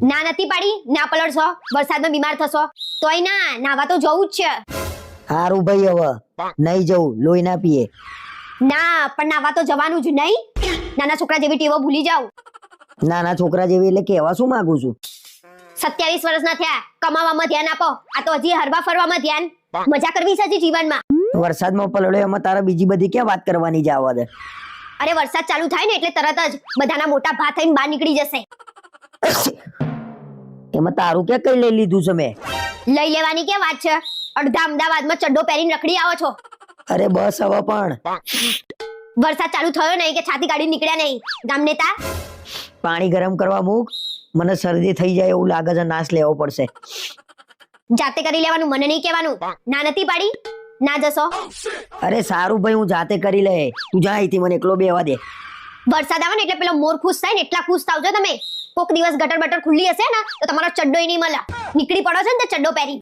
ના નથી પાડી ના પલળશો વરસાદમાં બીમાર થશો. તોય ના નાવા તો જવું જ છે. હારું ભાઈ હવે નહીં જવું લોહી ના પીએ. ના પણ નાવા તો જવાનું જ નહીં. નાના છોકરા જેવી ટેવો ભૂલી જાવ નાના છોકરા જેવી એટલે કેવા શું માંગુ છું? સત્યાવીસ વર્ષના થયા કમાવામાં ધ્યાન આપો. આ તો હજી હરવા ફરવામાં ધ્યાન. મજા કરવી છે હજી જીવનમાં. વરસાદમાં પલળ્યો એમાં તારા બીજી બધી ક્યાં વાત કરવાની જ આવવા દે? અરે વરસાદ ચાલુ થાય ને એટલે તરત જ બધાના મોટા ભા થઈને બહાર નીકળી જશે. એમાં તારું કે કઈ લઈ લીધું છે મેં? લઈ લેવાની કે વાત છે? અડધા અમદાવાદમાં ચડ્ડો પહેરીને રખડી આવો છો. અરે બસ હવે પણ. વરસાદ ચાલુ થયો નહીં કે છાતી કાઢી નીકળ્યા નહીં. ગામ નેતા? પાણી ગરમ કરવા મૂક. મને શરદી થઈ જાય એવું લાગે છે નાશ લેવો પડશે. જાતે કરી લેવાનું મને નહીં કહેવાનું. ના નથી પાડી? ના જશો. અરે સારું ભાઈ હું જાતે કરી લે તું જા અહીંથી મને એકલો બેવા દે. વરસાદ આવે ને એટલે પેલો મોર ખુશ થાય ને એટલા ખુશ થાવજો તમે. કોક દિવસ ગટર બટર ખુલ્લી હશે ને તો તમારો ચડ્ડો નહીં મળે. નીકળી પડો છે ને તે ચડ્ડો પહેરી.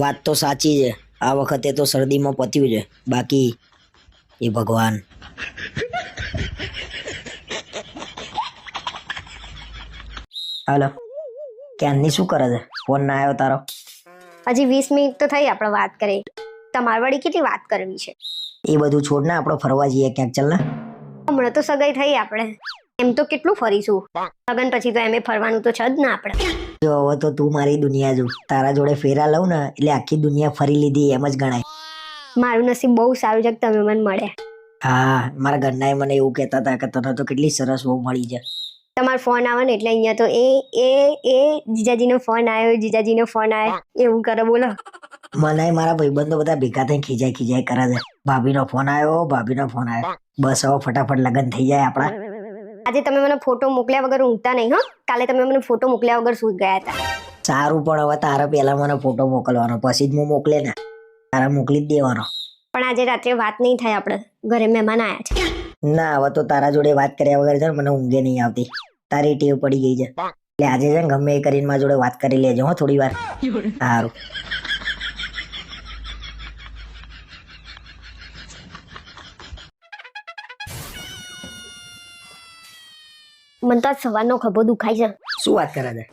વાત તો સાચી છે. આ વખતે તો શરદીમાં પત્યું છે. બાકી એ ભગવાન. હાલો. ક્યાંની શું કરે છે? ફોન ના આવ્યો તારો. હજી વીસ મિનિટ તો થઈ આપણે વાત કરી. તમારે વળી કેટલી વાત કરવી છે? એ બધું છોડ ને આપણે ફરવા જઈએ ક્યાંક. ચાલ ને. હમણાં તો સગાઈ થઈ આપણે. એમ તો કેટલું ફરીશું. લગન પછી તો એમ ફરવાનું તો છે જ ના આપણે. જો હવે તો તું મારી દુનિયા જો. તારા જોડે ફેરા લઉં ને એટલે આખી દુનિયા ફરી લીધી એમ જ ગણાય. મારું નસીબ બહુ સારું છે કે તમે મને મળ્યા હા મારા ઘરનાએ મને એવું કહેતા હતા કે તને તો કેટલી સરસ બહુ મળી છે. તમારો ફોન આવે ને એટલે અહીંયા તો એ એ એ જીજાજીનો ફોન આવ્યો જીજાજીનો ફોન આવ્યો. એવું કરે બોલો. મને મારા ભાઈબંધો બધા ભેગા થઈ ખીજાય ખીજાય કરે છે. ભાભીનો ફોન આવ્યો ભાભીનો ફોન આવ્યો. બસ હવે ફટાફટ લગ્ન થઈ જાય આપણા. આજે તમે મને ફોટો મોકલ્યા વગર ઊંઘતા નહીં હો. કાલે તમે મને ફોટો મોકલ્યા વગર સૂઈ ગયા હતા. સારું પણ હવે તારે પહેલા મને ફોટો મોકલવાનો પછી જ હું મોકલે ને. તારે મોકલી જ દેવાનો. પણ આજે રાત્રે વાત નહીં થાય આપણે. ઘરે મહેમાન આવ્યા છે. ના હવે તો તારા જોડે વાત કર્યા વગર છે ને મને ઊંઘે નહીં આવતી. તારી ટેવ પડી ગઈ છે. એટલે આજે છે ને ગમે એ કરીને મારા જોડે વાત કરી લેજો હો થોડી વાર સારું. મને તો સવારનો ખભો દુખાય છે. શું વાત કરે છે?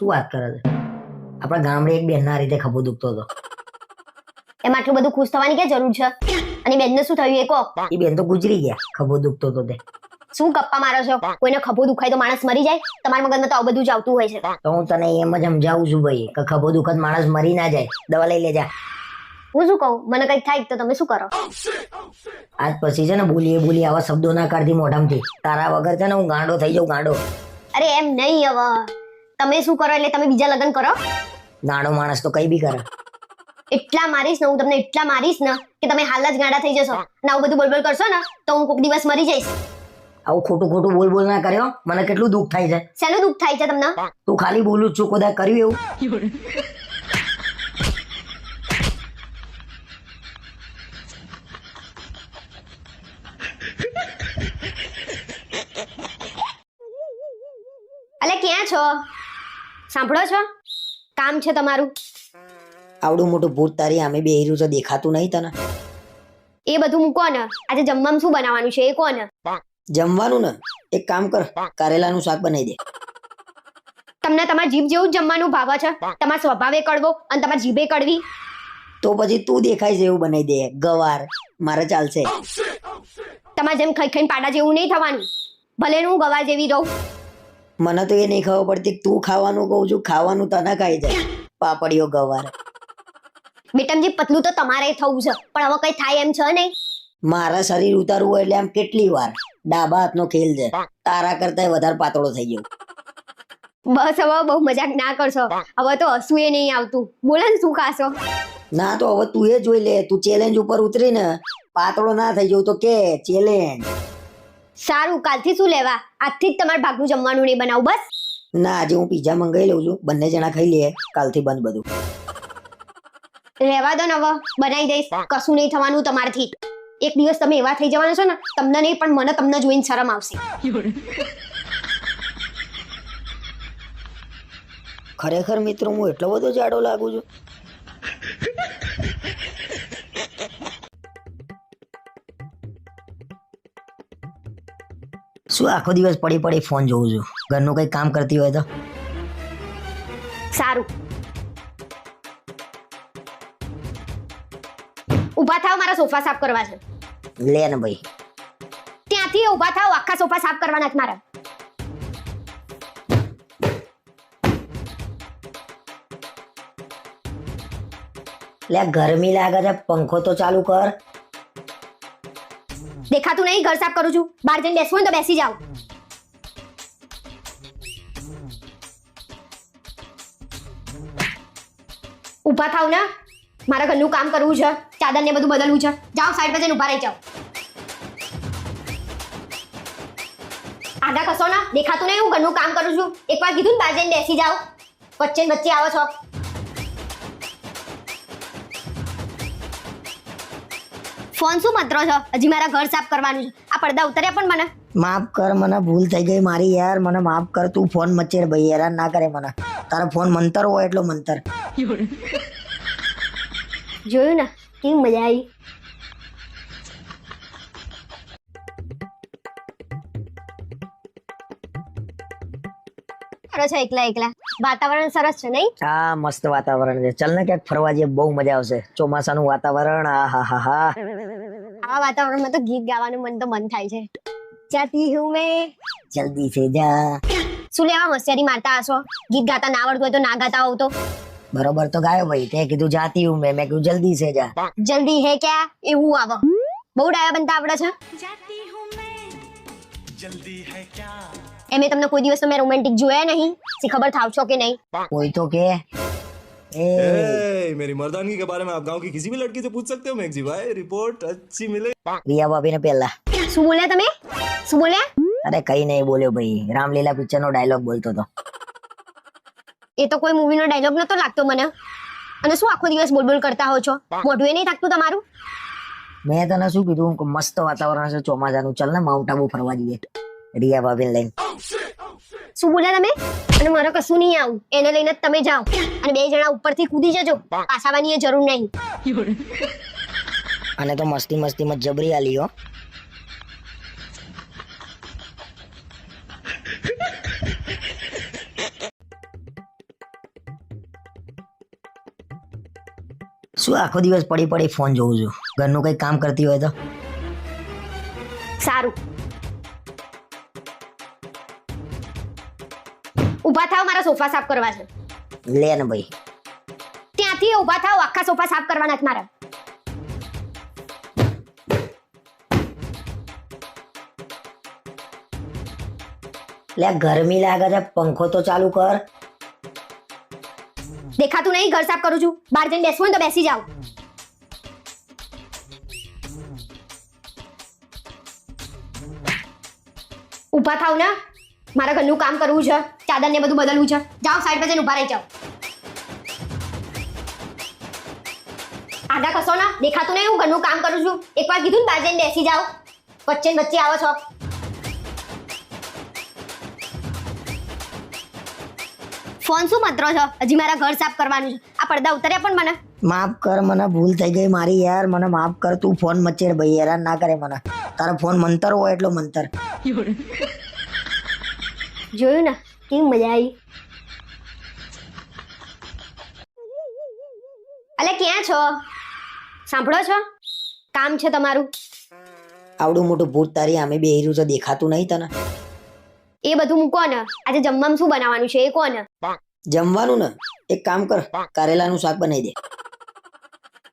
શું વાત કરે છે? આપણા ગામડે એક બેનના રીતે ખભો દુખતો હતો. એમ આટલું બધું ખુશ થવાની કે જરૂર છે? અને બેનને શું થયું એ કહો. એ બેન તો ગુજરી ગયા ખભો દુખતો હતો તે. શું ગપ્પા મારો છો? કોઈને ખભો દુખાય તો માણસ મરી જાય? તમારા મગજમાં તો આવું બધું જ આવતું હોય છે. તો હું તને એમ જ સમજાવું છું ભાઈ કે ખભો દુખત માણસ મરી ના જાય. દવા લઈ લેજા. હું શું કહું? મને કંઈક થાય તો તમે શું કરો? આજ પછી છે ને બોલીએ બોલીએ આવા શબ્દો ના કાઢતી મોઢામાંથી. તારા વગર છે ને હું ગાંડો થઈ જાઉં ગાંડો. અરે એમ નહીં હવે. તમે શું કરો એટલે તમે બીજા લગ્ન કરો? ગાંડો માણસ તો કઈ બી કરે. એટલા મારીશ ને હું તમને એટલા મારીશ ને કે તમે હાલ જ ગાંડા થઈ જશો. અને આવું બધું બોલબોલ કરશો ને તો હું કોઈક દિવસ મરી જઈશ. આવું ખોટું ખોટું બોલ બોલ ના કર્યો મને કેટલું દુઃખ થાય છે. શેનું દુઃખ થાય છે તમને? તું ખાલી બોલું છું કદાચ કર્યું એવું અલે ક્યાં છો? સાંભળો છો? કામ છે તમારું. આવડું મોટું ભૂત તારી આમે બે છે દેખાતું નહીં તને? એ બધું મૂકો ને. આજે જમવામાં શું બનાવવાનું છે એ કોને જમવાનું ને? એક કામ કર કારેલાનું શાક બનાવી દે. તમને તમારા જીભ જેવું જ જમવાનું ભાવે છે. તમારા સ્વભાવે કડવો અને તમારા જીભે કડવી. તો પછી તું દેખાય છે એવું બનાવી દે. ગવાર મારે ચાલશે. તમારે જેમ ખાઈ ખાઈને પાડા જેવું નહીં થવાનું. ભલે હું ગવા જેવી રહું. મને તો એ નહીં ખબર પડતી તું ખાવાનું કહું છું ખાવાનું તને ખાઈ જાય. પાપડીઓ ગવાર. બેટમજી પતલું તો તમારે થવું છે પણ હવે કઈ થાય એમ છે નહીં. મારા શરીર ઉતારવું એટલે આમ કેટલી વાર? ડાબા હાથનો ખેલ છે. તારા કરતા વધારે પાતળો થઈ ગયો. બસ હવે બહુ મજાક ના કરશો. હવે તો હસવું એ નહીં આવતું. બોલે ને શું ખાશો? ના તો હવે તું એ જોઈ લે. તું ચેલેન્જ ઉપર ઉતરી ને પાતળો ના થઈ જવું તો કે ચેલેન્જ સારું કાલથી શું લેવા? આજથી જ તમારે ભાગનું જમવાનું નહીં બનાવું બસ? ના આજે હું પીઝા મંગાવી લઉં છું. બંને જણા ખાઈ લઈએ કાલથી બંધ બધું. રહેવા દો ને હવે બનાવી દઈશ. કશું નહીં થવાનું તમારથી. એક દિવસ તમે એવા થઈ જવાના છો ને તમને નહીં પણ મને તમને જોઈને શરમ આવશે. ખરેખર મિત્રો હું એટલો બધો જાડો લાગુ છું. શું આખો દિવસ પડી પડી ફોન જોઉં છું? ઘરનું કંઈ કામ કરતી હોય તો? સારું. ઊભા થાવ મારા સોફા સાફ કરવા છે. લે ને ભાઈ. ત્યાંથી ઊભા થાવ આખા સોફા સાફ કરવાના છે મારા. લે ગરમી લાગે છે પંખો તો ચાલુ કર. દેખાતું નહીં, ઘર સાફ કરું છું. બહાર જઈને બેસવું તો બેસી જાઓ. ઊભા થાવ ને. મારા ઘરનું કામ કરવું છે. ચાદર ને બધું બદલવું છે. જાઓ સાઈડ પર જઈને ઊભા રહી જાઓ. આગા કશો ના. દેખાતું નહીં, હું ઘરનું કામ કરું છું. એકવાર કીધું ને, બહાર જઈને બેસી જાઓ. વચ્ચે વચ્ચે આવો છો. ફોન શું મતરો છો? હજી મારા ઘર સાફ કરવાનું. છે આ પડદા ઉતર્યા પણ મને. માફ કર મને ભૂલ થઈ ગઈ મારી યાર. મને માફ કર તું ફોન મચેર ભાઈ હેરાન ના કરે મને. તારો ફોન મંતર હોય એટલો મંતર. જોયું ને કેવી મજા આવી. અરે છો એકલા એકલા? વાતાવરણ સરસ છે નહીં? હા મસ્ત વાતાવરણ છે. ચાલ ને ક્યાંક ફરવા જઈએ બહુ મજા આવશે. ચોમાસાનું વાતાવરણ આ હા હા હા આ વાતાવરણમાં તો ગીત ગાવાનું મન તો મન થાય છે. જાતી હું મેં જલ્દી સે જા. શું લેવા હોશિયારી મારતા હશો? ગીત ગાતા ના આવડતું હોય તો ના ગાતા હોવ તો? બરોબર તો ગાયો ભાઈ તે કીધું જાતી હું મેં મેં કીધું જલ્દી સે જા. જલ્દી હે ક્યાં? એવું આવો. બહુ ડાયા બનતા આવડે છે? એમે તમને કોઈ દિવસ તો મેં રોમેન્ટિક જોયા નહીં સી ખબર થાવ છો કે નહીં કોઈ તો કે એ ए, मेरी मर्दानगी के बारे में आप गांव की किसी भी लड़की से पूछ सकते हो मेघजी भाई रिपोर्ट अच्छी मिले રિયા ભાભી ને પેલા શું બોલ્યા તમે શું બોલ્યા અરે કઈ નહીં બોલ્યો ભાઈ રામલીલા પિક્ચર નો ડાયલોગ બોલતો હતો એ તો કોઈ મૂવીનો ડાયલોગ નતો લાગતો મને અને શું આખો દિવસ બોલ બોલ કરતા હો છો મોઢું એ નહીં થાકતું તમારું મેં તને શું કીધું કે મસ્ત વાતાવરણ છે ચોમાસાનું ચાલ ને માઉન્ટ આબુ ફરવા જઈએ રિયા ભાભીને લઈને શું બોલ્યા તમે? અને મારે કશું નહીં આવું. એને લઈને તમે જાઓ. અને બે જણા ઉપરથી કૂદી જજો. પાછાવાની એ જરૂર નહીં. અને તો મસ્તી મસ્તીમાં જબરી આલી હો. શું આખો દિવસ પડી પડી ફોન જોઉં છું? ઘરનું કઈ કામ કરતી હોય તો? સારું. થાવ મારા સોફા સાફ કરવા છે. લે ને ભાઈ. ત્યાંથી ઊભા થાવ આખા સોફા સાફ કરવાના છે મારા. લે ગરમી લાગે છે પંખો તો ચાલુ કર. દેખાતું નહીં ઘર સાફ કરું છું. બહાર જઈને બેસવું ને તો બેસી જાઓ. ઊભા થાવ ને. મારા ઘરનું કામ કરવું છે. ચાદર ને બધું બદલવું છે. જાઓ સાઈડ પર જઈને ઊભા રહી જાઓ. આગા કસો ના? દેખાતું નહીં હું? ઘરનું કામ કરું છું. એકવાર કીધું ને બાજે બેસી જાઓ. વચ્ચે વચ્ચે આવો છો. ફોન શું મંત્રો છો? હજી મારા ઘર સાફ કરવાનું છે. આ પડદા ઉતર્યા પણ મને. માફ કર મને ભૂલ થઈ ગઈ મારી યાર. મને માફ કર તું ફોન મચેર ભાઈ હેરાન ના કરે મને. તારો ફોન મંતર હોય એટલો મંતર. જોયું ને? કેવી મજા આવી? અલે ક્યાં છો? સાંભળો છો? કામ છે તમારું. આવડું મોટું ભૂત તારી આમે હીરું તો દેખાતું નહીં તને? એ બધું મૂકો ને. આજે જમવામાં શું બનાવવાનું છે એ કોને જમવાનું ને? એક કામ કર કારેલાનું શાક બનાવી દે.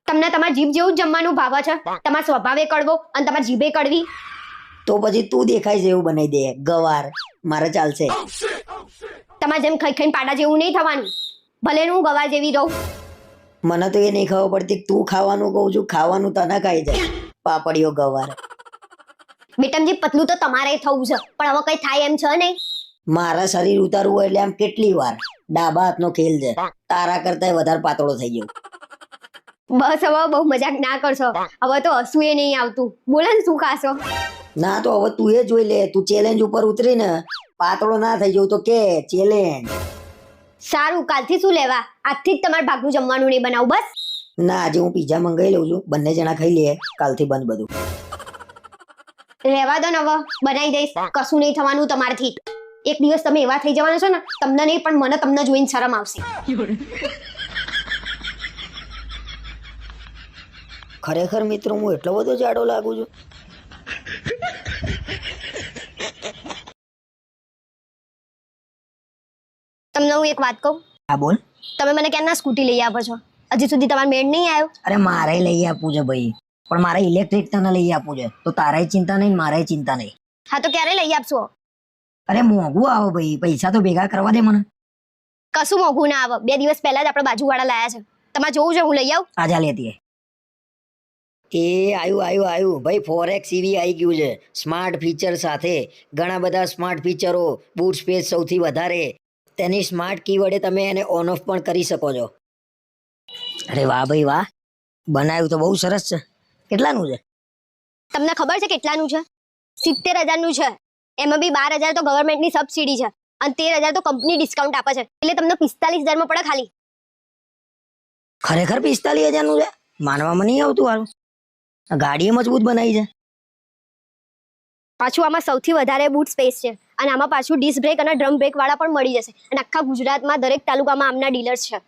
તમને તમારા જીભ જેવું જ જમવાનું ભાવે છે. તમારા સ્વભાવે કડવો અને તમારી જીભે કડવી. તો પછી તું દેખાય છે એવું બનાવી દે. ગવાર. મારે ચાલશે. તમારે જેમ ખાઈ ખાઈને પાડા જેવું નહીં થવાનું. ભલે હું ગવાર જેવી રહું. મને તો એ નહીં ખબર પડતી તું ખાવાનું કહું છું ખાવાનું તને ખાઈ જાય. પાપડીઓ ગવાર. બેટમજી પતલું તો તમારે થવું છે પણ હવે કઈ થાય એમ છે નહીં. મારા શરીર ઉતારવું હોય એટલે આમ કેટલી વાર? ડાબા હાથનો ખેલ છે. તારા કરતા વધારે પાતળો થઈ ગયો. બસ હવે બહુ મજાક ના કરશો. હવે તો હસવું એ નહીં આવતું. બોલે શું ખાશો? ના તો હવે તું એ જોઈ લે. તું ચેલેન્જ ઉપર ઉતરીને પાતળો ના થઈ જવું તો કે ચેલેન્જ સારું કાલથી શું લેવા? આજથી જ તમારે ભાગનું જમવાનું નહીં બનાવું બસ? ના આજે હું પીઝા મંગાવી લઉં છું. બંને જણા ખાઈ લઈએ. કાલથી બંધ બધું. રહેવા દો ને હવે બનાવી દઈશ. કશું નહીં થવાનું તમારથી. એક દિવસ તમે એવા થઈ જવાના છો ને તમને નહીં પણ મને તમને જોઈને શરમ આવશે. ખરેખર મિત્રો હું એટલો બધો જાડો લાગુ છું તમને હું એક વાત કહું? હા બોલ. તમે મને ક્યારના સ્કૂટી લઈ આપો છો? હજી સુધી તમારો મેળ નહીં આવ્યો? અરે મારે લઈ આપવું છે ભાઈ. પણ મારે ઇલેક્ટ્રિક તને લઈ આપવું છે. તો તારાય ચિંતા નહીં મારે ચિંતા નહીં. હા તો ક્યારે લઈ આપશો? અરે મોંઘું આવો ભાઈ. પૈસા તો ભેગા કરવા દે મને. કશું મોંઘું ના આવે. બે દિવસ પહેલા જ આપણે બાજુવાળા લાયા છે. તમારે જોવું છે હું લઈ આવું? આજા લેતી એ આયુ આયુ આયુ. ભાઈ ફોરેક્સ ઈવી આવી ગયું છે. સ્માર્ટ ફીચર સાથે ઘણા બધા સ્માર્ટ ફીચરો બૂટ સ્પેસ સૌથી વધારે. તેની સ્માર્ટ કી વડે તમે એને ઓન ઓફ પણ કરી શકો છો. અરે વાહ ભાઈ વાહ. બનાવ્યું તો બહુ સરસ છે. કેટલાનું છે? તમને ખબર છે કેટલાનું છે? સિત્તેર હજારનું છે. એમાં બી બાર હજાર તો ગવર્મેન્ટની સબસિડી છે. અને તેર હજાર તો કંપની ડિસ્કાઉન્ટ આપે છે. એટલે તમને પિસ્તાલીસ હજારમાં પડે ખાલી. ખરેખર પિસ્તાલીસ હજારનું છે? માનવામાં નહીં આવતું હારું. ગાડીએ મજબૂત બનાવી છે. પાછું આમાં સૌથી વધારે બૂટ સ્પેસ છે. અને આમાં પાછું ડિસ્ક બ્રેક અને ડ્રમ બ્રેક વાળા પણ મળી જશે. અને આખા ગુજરાતમાં દરેક તાલુકામાં આમના ડીલર્સ છે.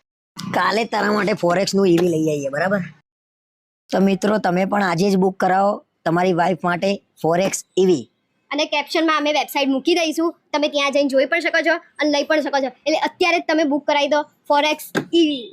કાલે તારા માટે ફોરેક્સનું ઈવી લઈ આવીએ બરાબર? તો મિત્રો તમે પણ આજે જ બુક કરાવો તમારી વાઈફ માટે ફોરેક્સ ઈવી અને કેપ્શનમાં અમે વેબસાઇટ મૂકી દઈશું. તમે ત્યાં જઈને જોઈ પણ શકો છો અને લઈ પણ શકો છો. એટલે અત્યારે જ તમે બુક કરાવી દો ફોરેક્સ ઈવી